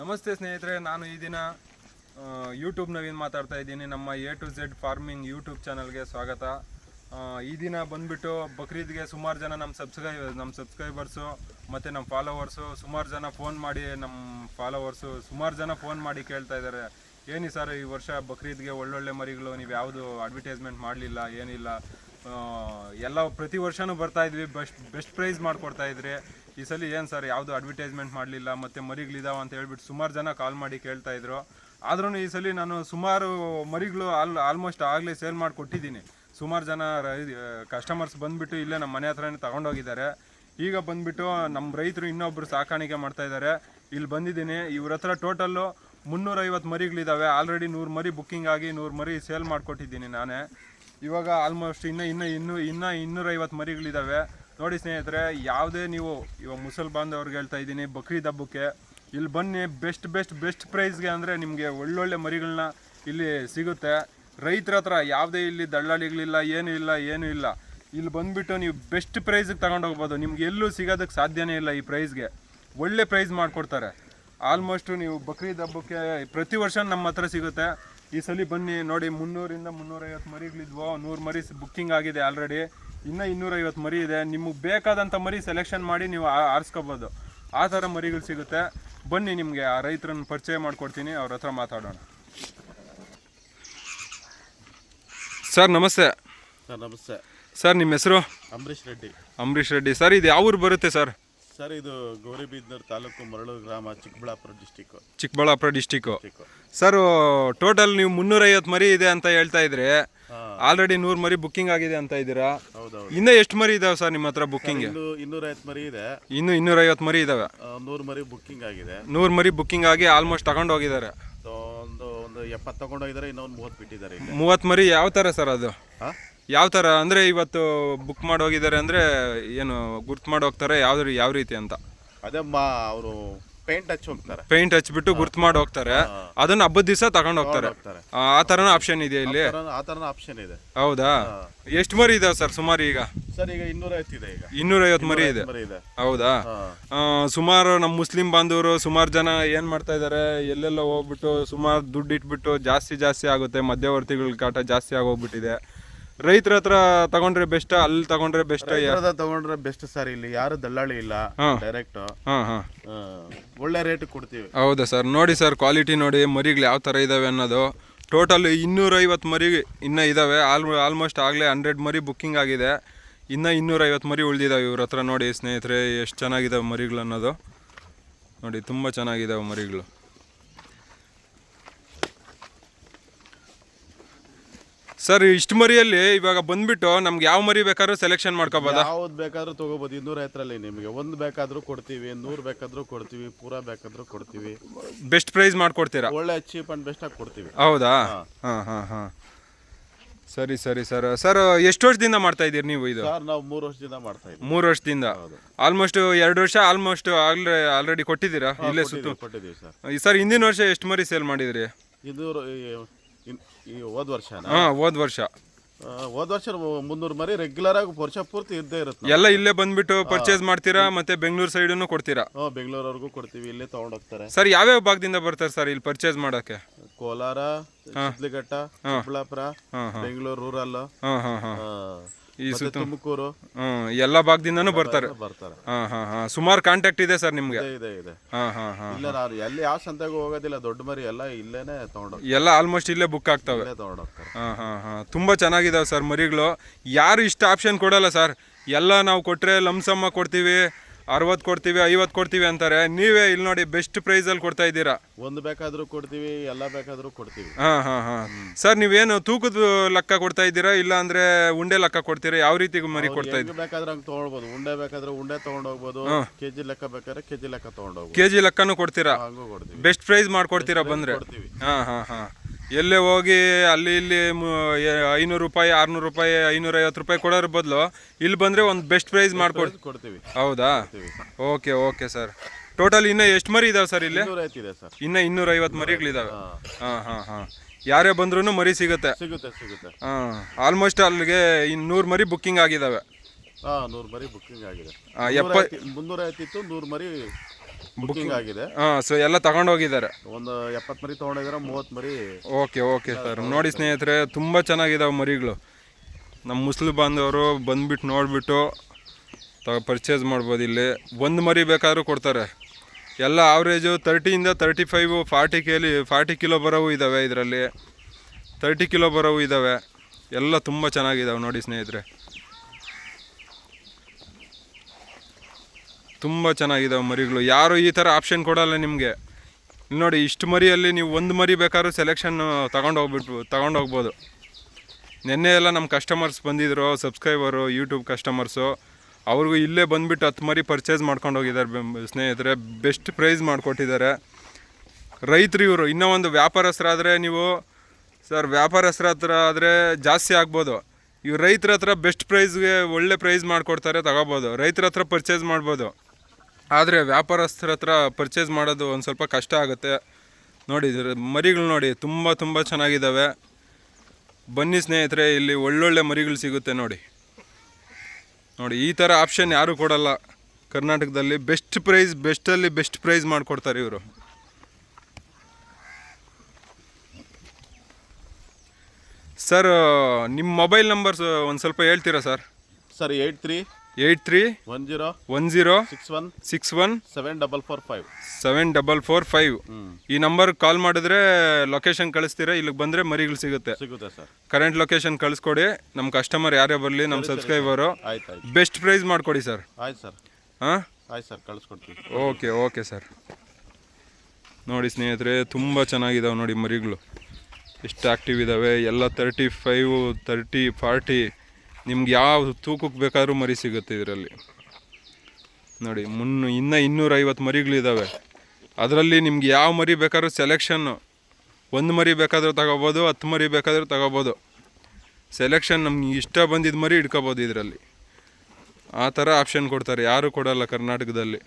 ನಮಸ್ತೆ ಸ್ನೇಹಿತರೆ, ನಾನು ಈ ದಿನ ಯೂಟ್ಯೂಬ್ ಮಾತಾಡ್ತಾ ಇದ್ದೀನಿ. ನಮ್ಮ A to Z farming YouTube ಚಾನಲ್ಗೆ ಸ್ವಾಗತ. ಈ ದಿನ ಬಂದ್ಬಿಟ್ಟು ಬಕ್ರೀದ್ಗೆ ಸುಮಾರು ಜನ ನಮ್ಮ ಸಬ್ಸ್ಕ್ರೈ ನಮ್ಮ ಸಬ್ಸ್ಕ್ರೈಬರ್ಸು ಮತ್ತು ನಮ್ಮ ಫಾಲೋವರ್ಸು ಸುಮಾರು ಜನ ಫೋನ್ ಮಾಡಿ ನಮ್ಮ ಫಾಲೋವರ್ಸು ಸುಮಾರು ಜನ ಫೋನ್ ಮಾಡಿ ಕೇಳ್ತಾ ಇದ್ದಾರೆ. ಏನಿ ಸರ್ ಈ ವರ್ಷ ಬಕ್ರೀದ್ಗೆ ಒಳ್ಳೊಳ್ಳೆ ಮರಿಗಳು, ನೀವು ಯಾವುದು ಅಡ್ವರ್ಟೈಸ್ಮೆಂಟ್ ಮಾಡಲಿಲ್ಲ, ಏನಿಲ್ಲ. ಎಲ್ಲ ಪ್ರತಿ ವರ್ಷವೂ ಬರ್ತಾಯಿದ್ವಿ ಬೆಸ್ಟ್ ಬೆಸ್ಟ್ ಪ್ರೈಸ್ ಮಾಡಿಕೊಡ್ತಾ ಇದ್ರಿ. ಈ ಸಲ ಏನು ಸರ್, ಯಾವುದು ಅಡ್ವರ್ಟೈಸ್ಮೆಂಟ್ ಮಾಡಲಿಲ್ಲ, ಮತ್ತು ಮರಿಗಳಿದಾವ ಅಂತ ಹೇಳ್ಬಿಟ್ಟು ಸುಮಾರು ಜನ ಕಾಲ್ ಮಾಡಿ ಕೇಳ್ತಾ ಇದ್ರು. ಆದ್ರೂ ಈ ಸಲ ನಾನು ಸುಮಾರು ಮರಿಗಳು ಆಲ್ ಆಲ್ಮೋಸ್ಟ್ ಆಗಲೇ ಸೇಲ್ ಮಾಡಿ ಕೊಟ್ಟಿದ್ದೀನಿ ಸುಮಾರು ಜನ ಕಸ್ಟಮರ್ಸ್ ಬಂದುಬಿಟ್ಟು ಇಲ್ಲೇ ನಮ್ಮ ಮನೆ ಹತ್ರನೇ ತಗೊಂಡೋಗಿದ್ದಾರೆ. ಈಗ ಬಂದುಬಿಟ್ಟು ನಮ್ಮ ರೈತರು ಇನ್ನೊಬ್ಬರು ಸಾಕಾಣಿಕೆ ಮಾಡ್ತಾ ಇದ್ದಾರೆ ಇಲ್ಲಿ ಬಂದಿದ್ದೀನಿ. ಇವ್ರ ಹತ್ರ ಟೋಟಲ್ಲು ಮುನ್ನೂರೈವತ್ತು ಮರಿಗಳಿದ್ದಾವೆ ಆಲ್ರೆಡಿ ನೂರು ಮರಿ ಬುಕ್ಕಿಂಗ್ ಆಗಿ ನೂರು ಮರಿ ಸೇಲ್ ಮಾಡಿಕೊಟ್ಟಿದ್ದೀನಿ ನಾನೇ. ಇವಾಗ ಆಲ್ಮೋಸ್ಟ್ ಇನ್ನೂ, ಇನ್ನು, ಇನ್ನೂ ಇನ್ನೂ ಇನ್ನೂರೈವತ್ತು ಮರಿಗಳಿದ್ದಾವೆ ನೋಡಿ ಸ್ನೇಹಿತರೆ, ಯಾವುದೇ ನೀವು ಇವಾಗ ಮುಸಲ್ ಬಾಂಧವ್ರಿಗೆ ಹೇಳ್ತಾ ಇದ್ದೀನಿ ಬಕ್ರೀದ್ ಹಬ್ಬಕ್ಕೆ ಇಲ್ಲಿ ಬನ್ನಿ ಬೆಸ್ಟ್ ಬೆಸ್ಟ್ ಬೆಸ್ಟ್ ಪ್ರೈಸ್ಗೆ ಅಂದರೆ ನಿಮಗೆ ಒಳ್ಳೊಳ್ಳೆ ಮರಿಗಳನ್ನ ಇಲ್ಲಿ ಸಿಗುತ್ತೆ. ರೈತರ ಹತ್ರ ಯಾವುದೇ ಇಲ್ಲಿ ದಳ್ಳಾಳಿಗಳಿಲ್ಲ ಏನೂ ಇಲ್ಲ ಏನೂ ಇಲ್ಲ. ಇಲ್ಲಿ ಬಂದುಬಿಟ್ಟು ನೀವು ಬೆಸ್ಟ್ ಪ್ರೈಸಿಗೆ ತಗೊಂಡೋಗ್ಬೋದು ನಿಮ್ಗೆ ಎಲ್ಲೂ ಸಿಗೋದಕ್ಕೆ ಸಾಧ್ಯನೇ ಇಲ್ಲ ಈ ಪ್ರೈಸ್ಗೆ ಒಳ್ಳೆ ಪ್ರೈಸ್ ಮಾಡಿಕೊಡ್ತಾರೆ. ಆಲ್ಮೋಸ್ಟು ನೀವು ಬಕ್ರೀದ್ ಹಬ್ಬಕ್ಕೆ ಪ್ರತಿ ವರ್ಷ ನಮ್ಮ ಹತ್ರ ಸಿಗುತ್ತೆ. ಈ ಸಲ ಬನ್ನಿ ನೋಡಿ ಮುನ್ನೂರಿಂದ ಮುನ್ನೂರೈವತ್ತು ಮರಿಗಳಿದ್ವು ನೂರು ಮರಿ ಬುಕ್ಕಿಂಗ್ ಆಗಿದೆ ಆಲ್ರೆಡಿ ಇನ್ನೂ ಇನ್ನೂರೈವತ್ತು ಮರಿ ಇದೆ. ನಿಮಗೆ ಬೇಕಾದಂಥ ಮರಿ ಸೆಲೆಕ್ಷನ್ ಮಾಡಿ ನೀವು ಆರಿಸ್ಕೋಬೋದು. ಆ ಥರ ಮರಿಗಳು ಸಿಗುತ್ತೆ. ಬನ್ನಿ ನಿಮಗೆ ಆ ರೈತರನ್ನು ಪರಿಚಯ ಮಾಡಿಕೊಡ್ತೀನಿ. ಅವ್ರ ಹತ್ರ ಮಾತಾಡೋಣ. ಸರ್ ನಮಸ್ತೆ. ಸರ್ ನಮಸ್ತೆ. ಸರ್ ನಿಮ್ಮ ಹೆಸರು? ಅಂಬರೀಶ್ ರೆಡ್ಡಿ. ಅಂಬರೀಶ್ ರೆಡ್ಡಿ. ಸರ್ ಇದು ಯಾವ ಊರು ಬರುತ್ತೆ ಸರ್? ಸರ್ ಇದು ಗೌರಿಬಿದನೂರು ತಾಲೂಕು ಮರಳು ಗ್ರಾಮ Chikkaballapur district Chikkaballapur district sir total ನೀವು ಮುನ್ನೂರೈವತ್ತು ಮರಿ ಇದೆ ಅಂತ ಹೇಳ್ತಾ ಇದ್ರೆ ಆಲ್ರೆಡಿ ನೂರು ಮರಿ ಬುಕ್ಕಿಂಗ್ ಆಗಿದೆ ಅಂತ ಇದ್ದೀರಾ? ಇನ್ನೂ ಎಷ್ಟು ಮರಿ ಇದಾವೆ ಸರ್ ನಿಮ್ಮ ಹತ್ರ ಬುಕ್ಕಿಂಗ್ ಇನ್ನು ಇನ್ನೂರೈವತ್ತು ಮರಿ ಇದೆ. ಇನ್ನು ಇನ್ನೂರೈವತ್ತು ಮರಿ ಇದಾವೆ. ನೂರು ಮರಿ ಬುಕ್ಕಿಂಗ್ ಆಗಿದೆ. ನೂರು ಮರಿ ಬುಕ್ಕಿಂಗ್ ಆಗಿ ಆಲ್ಮೋಸ್ಟ್ ತಗೊಂಡು ಹೋಗಿದ್ದಾರೆ. ಒಂದು ಒಂದು ಎಪ್ಪತ್ತು ತಗೊಂಡೋಗಿದ್ದಾರೆ ಇನ್ನೊಂದು ಮೂವತ್ತು ಬಿಟ್ಟಿದ್ದಾರೆ ಮೂವತ್ತು ಮರಿ ಯಾವ ಥರ ಸರ್ ಅದು? ಯಾವ ಥರ ಅಂದರೆ ಇವತ್ತು ಬುಕ್ ಮಾಡಿ ಹೋಗಿದ್ದಾರೆ ಅಂದರೆ ಏನು ಗುರ್ತು ಮಾಡಿ ಹೋಗ್ತಾರೆ ಯಾವ್ದು ಯಾವ ರೀತಿ ಅಂತ? ಅದೇ ಅವರು ಪೇಂಟ್ ಹಚ್ಚಿ ಹೋಗ್ತಾರೆ. ಪೇಂಟ್ ಹಚ್ಬಿಟ್ಟು ಗುರ್ತು ಮಾಡಿ ಹೋಗ್ತಾರೆ. ಅದನ್ನ ಹಬ್ಬದ ದಿವಸ ತಗೊಂಡು ಹೋಗ್ತಾರೆ. ಆ ತರನ ಥರನ ಆಪ್ಷನ್ ಇದೆ ಇಲ್ಲಿ? ಆ ಥರನ ಆಪ್ಷನ್ ಇದೆ. ಹೌದಾ? ಎಷ್ಟು ಮರಿ ಇದಾವೆ ಸರ್ ಸುಮಾರು ಈಗ? ಸರ್ ಈಗ ಇನ್ನೂರೈವತ್ತು ಇದೆ ಈಗ. ಇನ್ನೂರೈವತ್ತು ಮರಿ ಇದೆ. ಇದೆ. ಹೌದಾ? ಸುಮಾರು ನಮ್ಮ ಮುಸ್ಲಿಂ ಬಾಂಧವರು ಸುಮಾರು ಜನ ಏನು ಮಾಡ್ತಾ ಇದ್ದಾರೆ ಎಲ್ಲೆಲ್ಲ ಹೋಗ್ಬಿಟ್ಟು ಸುಮಾರು ದುಡ್ಡು ಇಟ್ಬಿಟ್ಟು ಜಾಸ್ತಿ ಜಾಸ್ತಿ ಆಗುತ್ತೆ. ಮಧ್ಯವರ್ತಿಗಳ ಕಾಟ ಜಾಸ್ತಿ ಆಗೋಗ್ಬಿಟ್ಟಿದೆ. ರೈತರ ಹತ್ರ ತಗೊಂಡ್ರೆ ಬೆಸ್ಟ್ ಅಲ್ಲಿ ತಗೊಂಡ್ರೆ ಬೆಸ್ಟ್ ರೈತರದ ತಗೊಂಡ್ರೆ ಬೆಸ್ಟ್ ಸರ್ ಇಲ್ಲಿ ಯಾರು ದಲ್ಲಾಳಿ ಇಲ್ಲ ಹಾಂ. ಡೈರೆಕ್ಟ್ ಹಾಂ ಹಾಂ. ಒಳ್ಳೆ ರೇಟ್ ಕೊಡ್ತೀವಿ. ಹೌದಾ ಸರ್ ನೋಡಿ ಸರ್ ಕ್ವಾಲಿಟಿ ನೋಡಿ ಮರಿಗಳು ಯಾವ ಥರ ಇದಾವೆ ಅನ್ನೋದು. ಟೋಟಲ್ ಇನ್ನೂರೈವತ್ತು ಮರಿ ಇನ್ನೂ ಇದ್ದಾವೆ ಆಲ್ ಆಲ್ಮೋಸ್ಟ್ ಆಗಲೇ ಹಂಡ್ರೆಡ್ ಮರಿ ಬುಕ್ಕಿಂಗ್ ಆಗಿದೆ. ಇನ್ನೂ ಇನ್ನೂರೈವತ್ತು ಮರಿ ಉಳಿದಿದ್ದಾವೆ ಇವ್ರ ಹತ್ರ ನೋಡಿ ಸ್ನೇಹಿತರೆ ಎಷ್ಟು ಚೆನ್ನಾಗಿದ್ದಾವೆ ಮರಿಗಳು ಅನ್ನೋದು. ನೋಡಿ ತುಂಬ ಚೆನ್ನಾಗಿದ್ದಾವೆ ಮರಿಗಳು. ಸರ್ ಇಷ್ಟು ಮರಿಯಲ್ಲಿ ಇವಾಗ ಬಂದ್ಬಿಟ್ಟು ನಮ್ಗೆ ಯಾವ ಮರಿ ಬೇಕಾದ್ರೂ ಸೆಲೆಕ್ಷನ್ ಮಾಡ್ಕೋಬೋದಾ? ಯಾವ್ದು ಬೇಕಾದ್ರೂ ತಗೋಬಹುದು ಇನ್ನೂರ ಐತರಲ್ಲಿ ನಿಮಗೆ. ಒಂದು ಬೇಕಾದ್ರೂ ಕೊಡ್ತೀವಿ ನೂರು ಬೇಕಾದ್ರೂ ಕೊಡ್ತೀವಿ ಪೂರ ಬೇಕಾದ್ರೂ ಕೊಡ್ತೀವಿ. ಬೆಸ್ಟ್ ಪ್ರೈಸ್ ಮಾಡ್ಕೊಡ್ತೀರಾ? ಒಳ್ಳೆ ಚೀಪ್ ಅಂಡ್ ಬೆಸ್ಟ್ ಆಗಿ ಕೊಡ್ತೀವಿ. ಹೌದಾ? ಹಾಂ. ಹಾಂ ಹಾಂ ಸರಿ ಸರಿ ಸರ್. ಸರ್ ಎಷ್ಟು ವರ್ಷದಿಂದ ಮಾಡ್ತಾ ಇದ್ದೀರಿ ನೀವು ಇದು? ಸರ್ ನಾವು ಮೂರು ವರ್ಷದಿಂದ ಮಾಡ್ತಾ ಇದ್ದೀವಿ. ಮೂರು ವರ್ಷದಿಂದ? ಆಲ್ಮೋಸ್ಟ್ ಎರಡು ವರ್ಷ ಆಲ್ಮೋಸ್ಟ್ ಆಲ್ರೆ ಆಲ್ರೆಡಿ ಕೊಟ್ಟಿದ್ದೀರಾ? ಇಲ್ಲೇ ಸುತ್ತ. ಕೊಟ್ಟಿದ್ದೀವಿ ಸರ್. ಸರ್ ಹಿಂದಿನ ವರ್ಷ ಎಷ್ಟು ಮರಿ ಸೇಲ್ ಮಾಡಿದ್ರಿ? ಇದು ಈ ಹೋದ ವರ್ಷ ಹಾಂ ಹೋದ ವರ್ಷ. ಹೋದ ವರ್ಷ ಮುನ್ನೂರು ಮರಿ ರೆಗ್ಯುಲರ್ ಆಗಿ ವರ್ಷ ಪೂರ್ತಿ ಇದ್ದೇ ಇರುತ್ತೆ ಎಲ್ಲ ಇಲ್ಲೇ ಬಂದ್ಬಿಟ್ಟು ಪರ್ಚೇಸ್ ಮಾಡ್ತೀರಾ ಮತ್ತೆ ಬೆಂಗಳೂರು ಸೈಡನ್ನು ಕೊಡ್ತೀರಾ? ಬೆಂಗಳೂರು ಬೆಂಗಳೂರವರೆಗೂ ಕೊಡ್ತೀವಿ ಇಲ್ಲೇ ತಗೊಂಡೋಗ್ತಾರೆ. ಸರ್ ಯಾವ್ಯಾವ ಭಾಗದಿಂದ ಬರ್ತಾರೆ ಸರ್ ಇಲ್ಲಿ ಪರ್ಚೇಸ್ ಮಾಡೋಕ್ಕೆ? ಕೋಲಾರ ಶಿಡ್ಲಘಟ್ಟ ಚಿಕ್ಕಬಳ್ಳಾಪುರ ಬೆಂಗಳೂರು ರೂರಲ್. ತುಮಕೂರು. ಎಲ್ಲ ಭಾಗದಿಂದನೂ ಬರ್ತಾರೆ. ಬರ್ತಾರೆ. ಹಾಂ ಹಾಂ ಹಾಂ. ಸುಮಾರು ಕಾಂಟ್ಯಾಕ್ಟ್ ಇದೆ ಸರ್ ನಿಮ್ಗೆ. ಇದೆ ಇದೆ ಇದೆ. ಹಾಂ ಹಾಂ ಹಾಂ ಇಲ್ಲ ನಾನು ಎಲ್ಲಿ ಯಾವ ಸಂತೆಗೂ ಹೋಗೋದಿಲ್ಲ ದೊಡ್ಡ ಮರಿ ಎಲ್ಲ ಇಲ್ಲೇನೆ ತಗೊಂಡು ಎಲ್ಲ ಆಲ್ಮೋಸ್ಟ್ ಇಲ್ಲೇ ಬುಕ್ ಆಗ್ತಾವೆ. ತುಂಬಾ ತಗೊಂಡೋಗ್ತಾರೆ. ಹಾಂ ಹಾಂ ಹಾಂ. ತುಂಬ ಚೆನ್ನಾಗಿದಾವೆ ಸರ್ ಮರಿಗಳು. ಯಾರು ಇಷ್ಟ ಆಪ್ಷನ್ ಕೊಡಲ್ಲ ಸರ್. ಎಲ್ಲ ನಾವು ಕೊಟ್ರೆ ಲಮ್ಸಮ್ಮ ಕೊಡ್ತೀವಿ. ಅರವತ್ತು ಕೊಡ್ತೀವಿ ಐವತ್ತು ಕೊಡ್ತೀವಿ ಅಂತಾರೆ. ನೀವೇ ಇಲ್ಲಿ ನೋಡಿ ಬೆಸ್ಟ್ ಪ್ರೈಸ್ ಅಲ್ಲಿ ಕೊಡ್ತಾ ಇದ್ದೀರಾ? ಒಂದು ಬೇಕಾದ್ರೂ ಕೊಡ್ತೀವಿ ಎಲ್ಲ ಬೇಕಾದ್ರೂ ಕೊಡ್ತೀವಿ. ಹಾ ಹಾ ಹಾ. ಸರ್ ನೀವೇನು ತೂಕದ ಲೆಕ್ಕ ಕೊಡ್ತಾ ಇದ್ದೀರಾ? ಇಲ್ಲ ಅಂದ್ರೆ ಉಂಡೆ ಲೆಕ್ಕ ಕೊಡ್ತೀರಾ? ಯಾವ ರೀತಿ ಮರಿ ಕೊಡ್ತಾ ಇದ್ದೀರಾ? ಹೆಂಗ್ ಬೇಕಾದ್ರೆ ಹಂಗೆ ತಗೊಳ್ಬೋದು. ಉಂಡೆ ಬೇಕಾದ್ರೆ ಉಂಡೆ ತಗೊಂಡೋಗ್ಬೋದು ಕೆಜಿ ಲೆಕ್ಕ ಬೇಕಾದ್ರೆ ಕೆಜಿ ಲೆಕ್ಕ ತಗೊಂಡೋಗ್ಬೋದು. ಕೆ ಜಿ ಲೆಕ್ಕನೂ ಕೊಡ್ತೀರಾ? ಹಂಗೂ ಕೊಡ್ತೀವಿ. ಬೆಸ್ಟ್ ಪ್ರೈಸ್ ಮಾಡ್ಕೊಡ್ತೀರಾ ಬಂದ್ರೆ? ಕೊಡ್ತೀವಿ. ಹಾ ಹಾ ಹಾಂ. ಎಲ್ಲೇ ಹೋಗಿ ಅಲ್ಲಿ ಇಲ್ಲಿ ಐನೂರು ರೂಪಾಯಿ ಆರ್ನೂರು ರೂಪಾಯಿ ಐನೂರೈವತ್ತು ರೂಪಾಯಿ ಕೊಡೋರ ಬದಲು ಇಲ್ಲಿ ಬಂದರೆ ಒಂದು ಬೆಸ್ಟ್ ಪ್ರೈಸ್ ಮಾಡ್ಕೊಡ್ ಕೊಡ್ತೀವಿ. ಹೌದಾ? Okay okay sir. ಟೋಟಲ್ ಇನ್ನೂ ಎಷ್ಟು ಮರಿ ಇದಾವೆ ಸರ್ ಇಲ್ಲಿ? ಇನ್ನೂರ ಐವತ್ತು ಸರ್. ಇನ್ನೂ ಇನ್ನೂರೈವತ್ತು ಮರಿಗಳಿದಾವೆ. ಹಾಂ. ಹಾಂ ಹಾಂ ಯಾರೇ ಬಂದ್ರೂ ಮರಿ ಸಿಗುತ್ತೆ. ಸಿಗುತ್ತೆ ಸಿಗುತ್ತೆ. ಹಾಂ ಆಲ್ಮೋಸ್ಟ್ ಅಲ್ಲಿಗೆ ಇನ್ನೂರು ಮರಿ ಬುಕ್ಕಿಂಗ್ ಆಗಿದ್ದಾವೆ ಹಾ ನೂರು ಮರಿ ಬುಕ್ಕಿಂಗ್ ಆಗಿದೆ. ಎಪ್ಪ ನೂರು ಮರಿ ಬುಕ್ಕಿಂಗ್ ಆಗಿದೆ. ಹಾಂ ಸೊ ಎಲ್ಲ ತಗೊಂಡೋಗಿದ್ದಾರೆ ಒಂದು ಎಪ್ಪತ್ತು ಮರಿ ತೊಗೊಂಡಿದ್ರೆ ಮೂವತ್ತು ಮರಿ. ಓಕೆ ಓಕೆ ಸರ್ ನೋಡಿ ಸ್ನೇಹಿತರೆ ತುಂಬ ಚೆನ್ನಾಗಿದ್ದಾವೆ ಮರಿಗಳು. ನಮ್ಮ ಮುಸ್ಲಿಂ ಬಾಂಧವರು ಬಂದ್ಬಿಟ್ಟು ನೋಡಿಬಿಟ್ಟು ತ ಪರ್ಚೇಸ್ ಮಾಡ್ಬೋದು ಇಲ್ಲಿ. ಒಂದು ಮರಿ ಬೇಕಾದ್ರೂ ಕೊಡ್ತಾರೆ. ಎಲ್ಲ ಆವ್ರೇಜು ತರ್ಟಿಯಿಂದ ತರ್ಟಿ ಫೈವು ಫಾರ್ಟಿ ಕೇಲಿ ಫಾರ್ಟಿ ಕಿಲೋ ಬರೋವು ಇದ್ದಾವೆ ಇದರಲ್ಲಿ. ತರ್ಟಿ ಕಿಲೋ ಬರೋವು ಇದ್ದಾವೆ ಎಲ್ಲ ತುಂಬ ಚೆನ್ನಾಗಿದ್ದಾವೆ ನೋಡಿ ಸ್ನೇಹಿತರೆ. ತುಂಬ ಚೆನ್ನಾಗಿದ್ದಾವೆ ಮರಿಗಳು. ಯಾರು ಈ ಥರ ಆಪ್ಷನ್ ಕೊಡಲ್ಲ ನಿಮಗೆ. ನೋಡಿ, ಇಷ್ಟು ಮರಿಯಲ್ಲಿ ನೀವು ಒಂದು ಮರಿ ಬೇಕಾದ್ರೂ ಸೆಲೆಕ್ಷನ್ ತಗೊಂಡು ಹೋಗ್ಬಿಟ್ಟು ತಗೊಂಡು ಹೋಗ್ಬೋದು. ನಿನ್ನೆ ಎಲ್ಲ ನಮ್ಮ ಕಸ್ಟಮರ್ಸ್ ಬಂದಿದ್ದರು ಸಬ್ಸ್ಕ್ರೈಬರು ಯೂಟ್ಯೂಬ್ ಕಸ್ಟಮರ್ಸು ಅವ್ರಿಗೂ ಇಲ್ಲೇ ಬಂದುಬಿಟ್ಟು ಹತ್ತು ಮರಿ ಪರ್ಚೇಸ್ ಮಾಡ್ಕೊಂಡು ಹೋಗಿದ್ದಾರೆ ಸ್ನೇಹಿತರೆ. ಬೆಸ್ಟ್ ಪ್ರೈಸ್ ಮಾಡಿಕೊಟ್ಟಿದ್ದಾರೆ. ರೈತರು ಇವರು, ಇನ್ನೂ ಒಂದು ವ್ಯಾಪಾರಸ್ಥರಾದರೆ ನೀವು, ಸರ್ ವ್ಯಾಪಾರಸ್ಥರ ಹತ್ರ ಆದರೆ ಜಾಸ್ತಿ ಆಗ್ಬೋದು. ಇವ್ರು ರೈತರ ಹತ್ರ ಬೆಸ್ಟ್ ಪ್ರೈಸ್ಗೆ ಒಳ್ಳೆ ಪ್ರೈಸ್ ಮಾಡಿಕೊಡ್ತಾರೆ, ತಗೋಬೋದು. ರೈತರ ಹತ್ರ ಪರ್ಚೇಸ್ ಮಾಡ್ಬೋದು. ಆದರೆ ವ್ಯಾಪಾರಸ್ಥರ ಹತ್ರ ಪರ್ಚೇಸ್ ಮಾಡೋದು ಒಂದು ಸ್ವಲ್ಪ ಕಷ್ಟ ಆಗುತ್ತೆ. ನೋಡಿ ಮರಿಗಳು ನೋಡಿ, ತುಂಬ ತುಂಬ ಚೆನ್ನಾಗಿದ್ದಾವೆ ಬನ್ನಿ ಸ್ನೇಹಿತರೆ, ಇಲ್ಲಿ ಒಳ್ಳೊಳ್ಳೆ ಮರಿಗಳು ಸಿಗುತ್ತೆ ನೋಡಿ. ನೋಡಿ, ಈ ಥರ ಆಪ್ಷನ್ ಯಾರೂ ಕೊಡಲ್ಲ. ಕರ್ನಾಟಕದಲ್ಲಿ ಬೆಸ್ಟ್ ಪ್ರೈಸ್ ಬೆಸ್ಟಲ್ಲಿ ಬೆಸ್ಟ್ ಪ್ರೈಸ್ ಮಾಡಿಕೊಡ್ತಾರೆ ಇವರು. ಸರ್ ನಿಮ್ಮ ಮೊಬೈಲ್ ನಂಬರ್ಸ್ ಒಂದು ಸ್ವಲ್ಪ ಹೇಳ್ತೀರಾ sir sir eight three eight three one zero one zero six one six one seven double four five. Seven double four five. ಈ ನಂಬರ್ ಕಾಲ್ ಮಾಡಿದ್ರೆ location ಕಳಿಸ್ತೀರಾ? ಇಲ್ಲಿಗೆ ಬಂದರೆ ಮರಿಗಳು ಸಿಗುತ್ತೆ. ಸಿಗುತ್ತೆ ಸರ್. ಕರೆಂಟ್ ಲೊಕೇಶನ್ ಕಳಿಸ್ಕೊಡಿ. ನಮ್ಮ ಕಸ್ಟಮರ್ ಯಾರೇ ಬರಲಿ ನಮ್ಮ ಸಬ್ಸ್ಕ್ರೈಬರು ಆಯ್ತು ಆಯ್ತು. ಬೆಸ್ಟ್ ಪ್ರೈಸ್ ಮಾಡಿಕೊಡಿ ಸರ್. ಆಯ್ತು ಸರ್. ಹಾಂ ಆಯ್ತು ಸರ್ ಕಳಿಸ್ಕೊಡ್ತೀವಿ. Okay okay sir. ನೋಡಿ ಸ್ನೇಹಿತರೆ ತುಂಬ ಚೆನ್ನಾಗಿದಾವೆ ನೋಡಿ ಮರಿಗಳು. ಎಷ್ಟು ಆ್ಯಕ್ಟಿವ್ ಇದ್ದಾವೆ ಎಲ್ಲ ತರ್ಟಿ ಫೈವ್ ತರ್ಟಿ ಫಾರ್ಟಿ ನಿಮ್ಗೆ ಯಾವ ತೂಕಕ್ಕೆ ಬೇಕಾದ್ರೂ ಮರಿ ಸಿಗುತ್ತೆ ಇದರಲ್ಲಿ. ನೋಡಿ ಮುನ್ನು ಇನ್ನೂ ಇನ್ನೂರೈವತ್ತು ಮರಿಗಳಿದ್ದಾವೆ ಅದರಲ್ಲಿ ನಿಮ್ಗೆ ಯಾವ ಮರಿ ಬೇಕಾದ್ರೂ ಸೆಲೆಕ್ಷನ್ನು ಒಂದು ಮರಿ ಬೇಕಾದರೂ ತಗೋಬೋದು, ಹತ್ತು ಮರಿ ಬೇಕಾದರೂ ತಗೋಬೋದು. ಸೆಲೆಕ್ಷನ್ ನಮ್ಗೆ ಇಷ್ಟ ಬಂದಿದ್ದ ಮರಿ ಇಟ್ಕೋಬೋದು ಇದರಲ್ಲಿ. ಆ ಥರ ಆಪ್ಷನ್ ಕೊಡ್ತಾರೆ. ಯಾರೂ ಕೊಡಲ್ಲ ಕರ್ನಾಟಕದಲ್ಲಿ.